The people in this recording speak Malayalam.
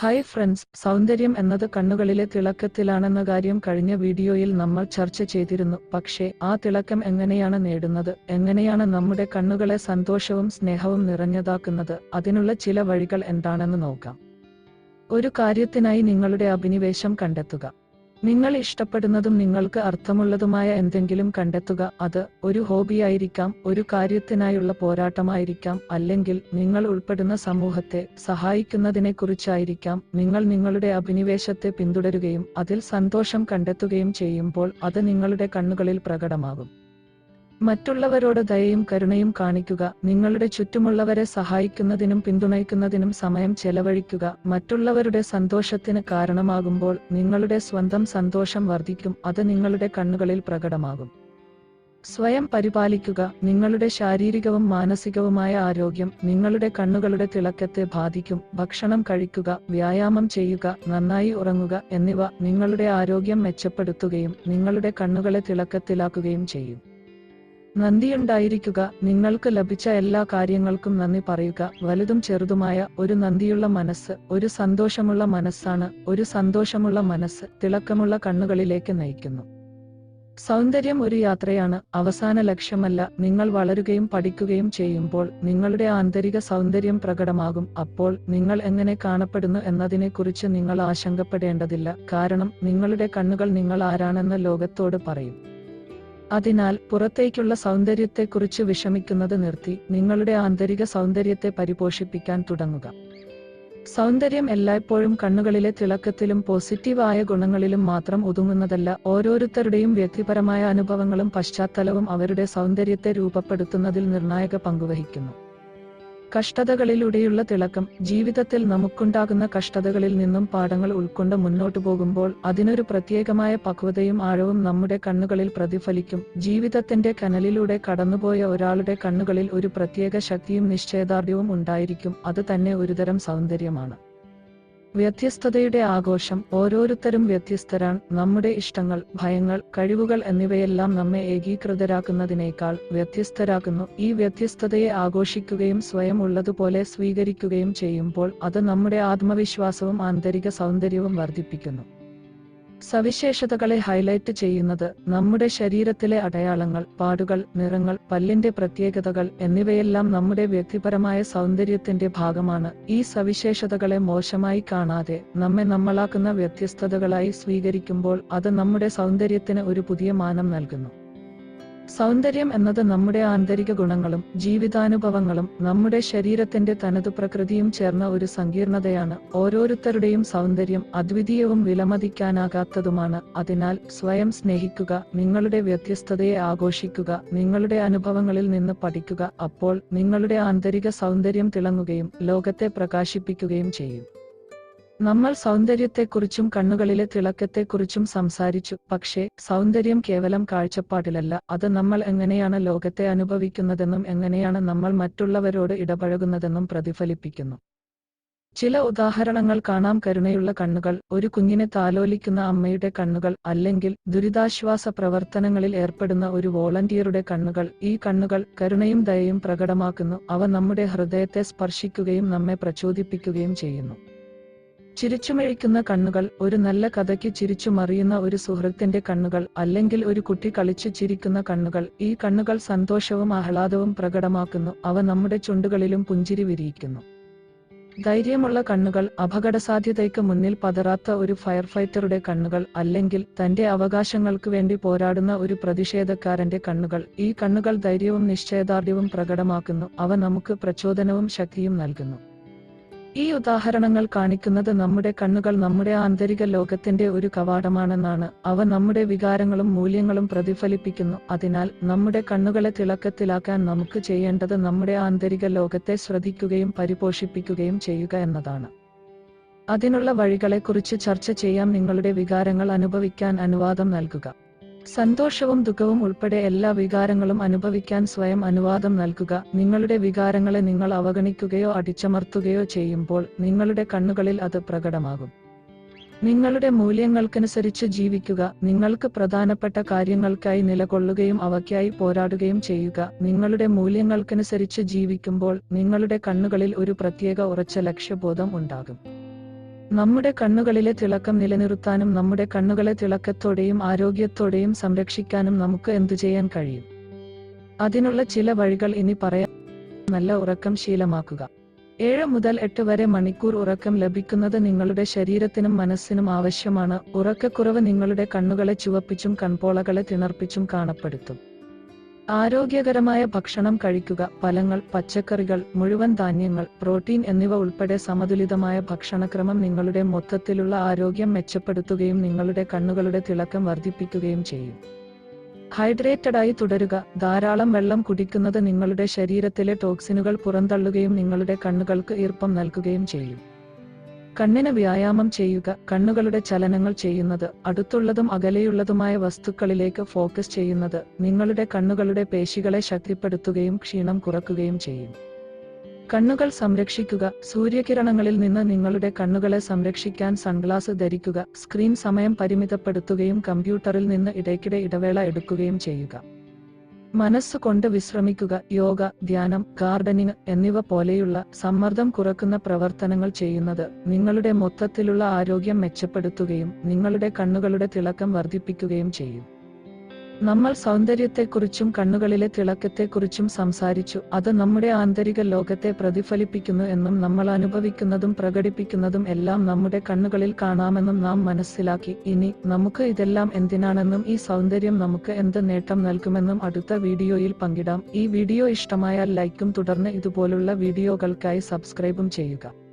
ഹായ് ഫ്രണ്ട്സ് സൗന്ദര്യം എന്നത് കണ്ണുകളിലെ തിളക്കത്തിലാണെന്ന കാര്യം കഴിഞ്ഞ വീഡിയോയിൽ നമ്മൾ ചർച്ച ചെയ്തിരുന്നു. പക്ഷേ ആ തിളക്കം എങ്ങനെയാണ് നേടുന്നത്? എങ്ങനെയാണ് നമ്മുടെ കണ്ണുകളെ സന്തോഷവും സ്നേഹവും നിറഞ്ഞതാക്കുന്നത്? അതിനുള്ള ചില വഴികൾ എന്താണെന്ന് നോക്കാം. ഒരു കാര്യത്തിനായി നിങ്ങളുടെ അഭിനിവേശം കണ്ടെത്തുക. നിങ്ങൾ ഇഷ്ടപ്പെടുന്നതും നിങ്ങൾക്ക് അർത്ഥമുള്ളതുമായ എന്തെങ്കിലും കണ്ടെത്തുക അത് ഒരു ഹോബിയായിരിക്കാം ഒരു കാര്യത്തിനായുള്ള പോരാട്ടമായിരിക്കാം അല്ലെങ്കിൽ നിങ്ങൾ ഉൾപ്പെടുന്ന സമൂഹത്തെ സഹായിക്കുന്നതിനെക്കുറിച്ചായിരിക്കാം നിങ്ങൾ നിങ്ങളുടെ അഭിനിവേശത്തെ പിന്തുടരുകയും അതിൽ സന്തോഷം കണ്ടെത്തുകയും ചെയ്യുമ്പോൾ അത് നിങ്ങളുടെ കണ്ണുകളിൽ പ്രകടമാകും. മറ്റുള്ളവരോട് ദയയും കരുണയും കാണിക്കുക നിങ്ങളുടെ ചുറ്റുമുള്ളവരെ സഹായിക്കുന്നതിനും പിന്തുണയ്ക്കുന്നതിനും സമയം ചെലവഴിക്കുക. മറ്റുള്ളവരുടെ സന്തോഷത്തിന് കാരണമാകുമ്പോൾ നിങ്ങളുടെ സ്വന്തം സന്തോഷം വർദ്ധിക്കും അത് നിങ്ങളുടെ കണ്ണുകളിൽ പ്രകടമാകും. സ്വയം പരിപാലിക്കുക നിങ്ങളുടെ ശാരീരികവും മാനസികവുമായ ആരോഗ്യം നിങ്ങളുടെ കണ്ണുകളുടെ തിളക്കത്തെ ബാധിക്കും. ഭക്ഷണം കഴിക്കുക വ്യായാമം ചെയ്യുക നന്നായി ഉറങ്ങുക എന്നിവ നിങ്ങളുടെ ആരോഗ്യം മെച്ചപ്പെടുത്തുകയും നിങ്ങളുടെ കണ്ണുകളെ തിളക്കത്തിലാക്കുകയും ചെയ്യും. നന്ദിയുണ്ടായിരിക്കുക. നിങ്ങൾക്ക് ലഭിച്ച എല്ലാ കാര്യങ്ങൾക്കും നന്ദി പറയുക. വലുതും ചെറുതുമായ ഒരു നന്ദിയുള്ള മനസ്സ് ഒരു സന്തോഷമുള്ള മനസ്സാണ്. ഒരു സന്തോഷമുള്ള മനസ്സ് തിളക്കമുള്ള കണ്ണുകളിലേക്ക് നയിക്കുന്നു. സൗന്ദര്യം ഒരു യാത്രയാണ്. അവസാന ലക്ഷ്യമല്ല. നിങ്ങൾ വളരുകയും പഠിക്കുകയും ചെയ്യുമ്പോൾ നിങ്ങളുടെ ആന്തരിക സൗന്ദര്യം പ്രകടമാകും. അപ്പോൾ നിങ്ങൾ എങ്ങനെ കാണപ്പെടുന്നു എന്നതിനെക്കുറിച്ച് നിങ്ങൾ ആശങ്കപ്പെടേണ്ടതില്ല. കാരണം നിങ്ങളുടെ കണ്ണുകൾ നിങ്ങൾ ആരാണെന്ന് ലോകത്തോട് പറയും. അതിനാൽ പുറത്തേക്കുള്ള സൗന്ദര്യത്തെക്കുറിച്ച് വിഷമിക്കുന്നത് നിർത്തി നിങ്ങളുടെ ആന്തരിക സൗന്ദര്യത്തെ പരിപോഷിപ്പിക്കാൻ തുടങ്ങുക. സൗന്ദര്യം എല്ലായ്പ്പോഴും കണ്ണുകളിലെ തിളക്കത്തിലും പോസിറ്റീവായ ഗുണങ്ങളിലും മാത്രം ഒതുങ്ങുന്നതല്ല ഓരോരുത്തരുടെയും വ്യക്തിപരമായ അനുഭവങ്ങളും പശ്ചാത്തലവും അവരുടെ സൗന്ദര്യത്തെ രൂപപ്പെടുത്തുന്നതിൽ നിർണായക പങ്കുവഹിക്കുന്നു. കഷ്ടതകളിലൂടെയുള്ള തിളക്കം. ജീവിതത്തിൽ നമുക്കുണ്ടാകുന്ന കഷ്ടതകളിൽ നിന്നും പാഠങ്ങൾ ഉൾക്കൊണ്ട് മുന്നോട്ടു പോകുമ്പോൾ അതിനൊരു പ്രത്യേകമായ പക്വതയും ആഴവും നമ്മുടെ കണ്ണുകളിൽ പ്രതിഫലിക്കും. ജീവിതത്തിന്റെ കനലിലൂടെ കടന്നുപോയ ഒരാളുടെ കണ്ണുകളിൽ ഒരു പ്രത്യേക ശക്തിയും നിശ്ചയദാർഢ്യവും ഉണ്ടായിരിക്കും. അത് തന്നെ ഒരുതരം സൗന്ദര്യമാണ്. വ്യത്യസ്തതയുടെ ആഘോഷം ഓരോരുത്തരും വ്യത്യസ്തരാണ്. നമ്മുടെ ഇഷ്ടങ്ങൾ ഭയങ്ങൾ കഴിവുകൾ എന്നിവയെല്ലാം നമ്മെ ഏകീകൃതരാക്കുന്നതിനേക്കാൾ വ്യത്യസ്തരാക്കുന്നു. ഈ വ്യത്യസ്തതയെ ആഘോഷിക്കുകയും സ്വയം ഉള്ളതുപോലെ സ്വീകരിക്കുകയും ചെയ്യുമ്പോൾ അത് നമ്മുടെ ആത്മവിശ്വാസവും ആന്തരിക സൗന്ദര്യവും വർദ്ധിപ്പിക്കുന്നു. സവിശേഷതകളെ ഹൈലൈറ്റ് ചെയ്യുന്നത് നമ്മുടെ ശരീരത്തിലെ അടയാളങ്ങൾ പാടുകൾ നിറങ്ങൾ പല്ലിന്റെ പ്രത്യേകതകൾ എന്നിവയെല്ലാം നമ്മുടെ വ്യക്തിപരമായ സൗന്ദര്യത്തിന്റെ ഭാഗമാണ്. ഈ സവിശേഷതകളെ മോശമായി കാണാതെ നമ്മെ നമ്മളാക്കുന്ന വ്യത്യസ്തതകളായി സ്വീകരിക്കുമ്പോൾ അത് നമ്മുടെ സൗന്ദര്യത്തിന് ഒരു പുതിയ മാനം നൽകുന്നു. സൗന്ദര്യം എന്നത് നമ്മുടെ ആന്തരിക ഗുണങ്ങളും ജീവിതാനുഭവങ്ങളും നമ്മുടെ ശരീരത്തിന്റെ തനതു പ്രകൃതിയും ചേർന്ന ഒരു സങ്കീർണതയാണ്. ഓരോരുത്തരുടെയും സൗന്ദര്യം അദ്വിതീയവും വിലമതിക്കാനാകാത്തതുമാണ്. അതിനാൽ സ്വയം സ്നേഹിക്കുക നിങ്ങളുടെ വ്യത്യസ്തതയെ ആഘോഷിക്കുക നിങ്ങളുടെ അനുഭവങ്ങളിൽ നിന്ന് പഠിക്കുക അപ്പോൾ നിങ്ങളുടെ ആന്തരിക സൗന്ദര്യം തിളങ്ങുകയും ലോകത്തെ പ്രകാശിപ്പിക്കുകയും ചെയ്യും. നമ്മൾ സൗന്ദര്യത്തെക്കുറിച്ചും കണ്ണുകളിലെ തിളക്കത്തെക്കുറിച്ചും സംസാരിച്ചു. പക്ഷേ സൗന്ദര്യം കേവലം കാഴ്ചപ്പാടിലല്ല. അത് നമ്മൾ എങ്ങനെയാണ് ലോകത്തെ അനുഭവിക്കുന്നതെന്നും എങ്ങനെയാണ് നമ്മൾ മറ്റുള്ളവരോട് ഇടപഴകുന്നതെന്നും പ്രതിഫലിപ്പിക്കുന്നു. ചില ഉദാഹരണങ്ങൾ കാണാം. കരുണയുള്ള കണ്ണുകൾ ഒരു കുഞ്ഞിനെ താലോലിക്കുന്ന അമ്മയുടെ കണ്ണുകൾ അല്ലെങ്കിൽ ദുരിതാശ്വാസ പ്രവർത്തനങ്ങളിൽ ഏർപ്പെടുന്ന ഒരു വോളണ്ടിയറുടെ കണ്ണുകൾ. ഈ കണ്ണുകൾ കരുണയും ദയയും പ്രകടമാക്കുന്നു. അവ നമ്മുടെ ഹൃദയത്തെ സ്പർശിക്കുകയും നമ്മെ പ്രചോദിപ്പിക്കുകയും ചെയ്യുന്നു. ചിരിച്ചുമിഴിക്കുന്ന കണ്ണുകൾ ഒരു നല്ല കഥയ്ക്ക് ചിരിച്ചു മറിയുന്ന ഒരു സുഹൃത്തിന്റെ കണ്ണുകൾ അല്ലെങ്കിൽ ഒരു കുട്ടി കളിച്ച് ചിരിക്കുന്ന കണ്ണുകൾ ഈ കണ്ണുകൾ സന്തോഷവും ആഹ്ലാദവും പ്രകടമാക്കുന്നു അവ നമ്മുടെ ചുണ്ടുകളിലും പുഞ്ചിരി വിരിയിക്കുന്നു. ധൈര്യമുള്ള കണ്ണുകൾ അപകടസാധ്യതയ്ക്ക് മുന്നിൽ പതറാത്ത ഒരു ഫയർഫൈറ്ററുടെ കണ്ണുകൾ അല്ലെങ്കിൽ തന്റെ അവകാശങ്ങൾക്ക് വേണ്ടി പോരാടുന്ന ഒരു പ്രതിഷേധക്കാരന്റെ കണ്ണുകൾ ഈ കണ്ണുകൾ ധൈര്യവും നിശ്ചയദാർഢ്യവും പ്രകടമാക്കുന്നു അവ നമുക്ക് പ്രചോദനവും ശക്തിയും നൽകുന്നു. ഈ ഉദാഹരണങ്ങൾ കാണിക്കുന്നത് നമ്മുടെ കണ്ണുകൾ നമ്മുടെ ആന്തരിക ലോകത്തിന്റെ ഒരു കവാടമാണെന്നാണ്. അവ നമ്മുടെ വികാരങ്ങളും മൂല്യങ്ങളും പ്രതിഫലിപ്പിക്കുന്നു. അതിനാൽ നമ്മുടെ കണ്ണുകളെ തിളക്കത്തിലാക്കാൻ നമുക്ക് ചെയ്യേണ്ടത് നമ്മുടെ ആന്തരിക ലോകത്തെ ശ്രദ്ധിക്കുകയും പരിപോഷിപ്പിക്കുകയും ചെയ്യുക എന്നതാണ്. അതിനുള്ള വഴികളെക്കുറിച്ച് ചർച്ച ചെയ്യാം നിങ്ങളുടെ വികാരങ്ങൾ അനുഭവിക്കാൻ അനുവാദം നൽകുക. സന്തോഷവും ദുഃഖവും ഉൾപ്പെടെ എല്ലാ വികാരങ്ങളും അനുഭവിക്കാൻ സ്വയം അനുവാദം നൽകുക. നിങ്ങളുടെ വികാരങ്ങളെ നിങ്ങൾ അവഗണിക്കുകയോ അടിച്ചമർത്തുകയോ ചെയ്യുമ്പോൾ നിങ്ങളുടെ കണ്ണുകളിൽ അത് പ്രകടമാകും. നിങ്ങളുടെ മൂല്യങ്ങൾക്കനുസരിച്ച് ജീവിക്കുക. നിങ്ങൾക്ക് പ്രധാനപ്പെട്ട കാര്യങ്ങൾക്കായി നിലകൊള്ളുകയും അവയ്ക്കായി പോരാടുകയും ചെയ്യുക. നിങ്ങളുടെ മൂല്യങ്ങൾക്കനുസരിച്ച് ജീവിക്കുമ്പോൾ നിങ്ങളുടെ കണ്ണുകളിൽ ഒരു പ്രത്യേക ഉറച്ച ലക്ഷ്യബോധം ഉണ്ടാകും. നമ്മുടെ കണ്ണുകളിലെ തിളക്കം നിലനിർത്താനും നമ്മുടെ കണ്ണുകളെ തിളക്കത്തോടെയും ആരോഗ്യത്തോടെയും സംരക്ഷിക്കാനും നമുക്ക് എന്തു ചെയ്യാൻ കഴിയും? അതിനുള്ള ചില വഴികൾ ഇനി പറയാം. നല്ല ഉറക്കം ശീലമാക്കുക. ഏഴ് മുതൽ എട്ട് വരെ മണിക്കൂർ ഉറക്കം ലഭിക്കുന്നത് നിങ്ങളുടെ ശരീരത്തിനും മനസ്സിനും ആവശ്യമാണ്. ഉറക്കക്കുറവ് നിങ്ങളുടെ കണ്ണുകളെ ചുവപ്പിച്ചും കൺപോളകളെ തിണർപ്പിച്ചും കാണപ്പെടുത്തും. ആരോഗ്യകരമായ ഭക്ഷണം കഴിക്കുക. ഫലങ്ങൾ പച്ചക്കറികൾ മുഴുവൻ ധാന്യങ്ങൾ പ്രോട്ടീൻ എന്നിവ ഉൾപ്പെടെ സമതുലിതമായ ഭക്ഷണക്രമം നിങ്ങളുടെ മൊത്തത്തിലുള്ള ആരോഗ്യം മെച്ചപ്പെടുത്തുകയും നിങ്ങളുടെ കണ്ണുകളുടെ തിളക്കം വർദ്ധിപ്പിക്കുകയും ചെയ്യും. ഹൈഡ്രേറ്റഡായി തുടരുക. ധാരാളം വെള്ളം കുടിക്കുന്നത് നിങ്ങളുടെ ശരീരത്തിലെ ടോക്സിനുകൾ പുറന്തള്ളുകയും നിങ്ങളുടെ കണ്ണുകൾക്ക് ഈർപ്പം നൽകുകയും ചെയ്യും. കണ്ണിന് വ്യായാമം ചെയ്യുക കണ്ണുകളുടെ ചലനങ്ങൾ ചെയ്യുന്നത് അടുത്തുള്ളതും അകലെയുള്ളതുമായ വസ്തുക്കളിലേക്ക് ഫോക്കസ് ചെയ്യുന്നത് നിങ്ങളുടെ കണ്ണുകളുടെ പേശികളെ ശക്തിപ്പെടുത്തുകയും ക്ഷീണം കുറക്കുകയും ചെയ്യും. കണ്ണുകൾ സംരക്ഷിക്കുക സൂര്യകിരണങ്ങളിൽ നിന്ന് നിങ്ങളുടെ കണ്ണുകളെ സംരക്ഷിക്കാൻ സൺഗ്ലാസ് ധരിക്കുക സ്ക്രീൻ സമയം പരിമിതപ്പെടുത്തുകയും കമ്പ്യൂട്ടറിൽ നിന്ന് ഇടയ്ക്കിടെ ഇടവേള എടുക്കുകയും ചെയ്യുക. മനസ്സുകൊണ്ട് വിശ്രമിക്കുക യോഗ ധ്യാനം ഗാർഡനിങ് എന്നിവ പോലെയുള്ള സമ്മർദ്ദം കുറക്കുന്ന പ്രവർത്തനങ്ങൾ ചെയ്യുന്നത് നിങ്ങളുടെ മൊത്തത്തിലുള്ള ആരോഗ്യം മെച്ചപ്പെടുത്തുകയും നിങ്ങളുടെ കണ്ണുകളുടെ തിളക്കം വർദ്ധിപ്പിക്കുകയും ചെയ്യും. നമ്മൾ സൗന്ദര്യത്തെക്കുറിച്ചും കണ്ണുകളിലെ തിളക്കത്തെക്കുറിച്ചും സംസാരിച്ചു. അത് നമ്മുടെ ആന്തരിക ലോകത്തെ പ്രതിഫലിപ്പിക്കുന്നു എന്നും നമ്മൾ അനുഭവിക്കുന്നതും പ്രകടിപ്പിക്കുന്നതും എല്ലാം നമ്മുടെ കണ്ണുകളിൽ കാണാമെന്നും നാം മനസ്സിലാക്കി. ഇനി നമുക്ക് ഇതെല്ലാം എന്തിനാണെന്നും ഈ സൗന്ദര്യം നമുക്ക് എന്ത് നേട്ടം നൽകുമെന്നും അടുത്ത വീഡിയോയിൽ പങ്കിടാം. ഈ വീഡിയോ ഇഷ്ടമായാൽ ലൈക്കും തുടർന്ന് ഇതുപോലുള്ള വീഡിയോകൾക്കായി സബ്സ്ക്രൈബും ചെയ്യുക.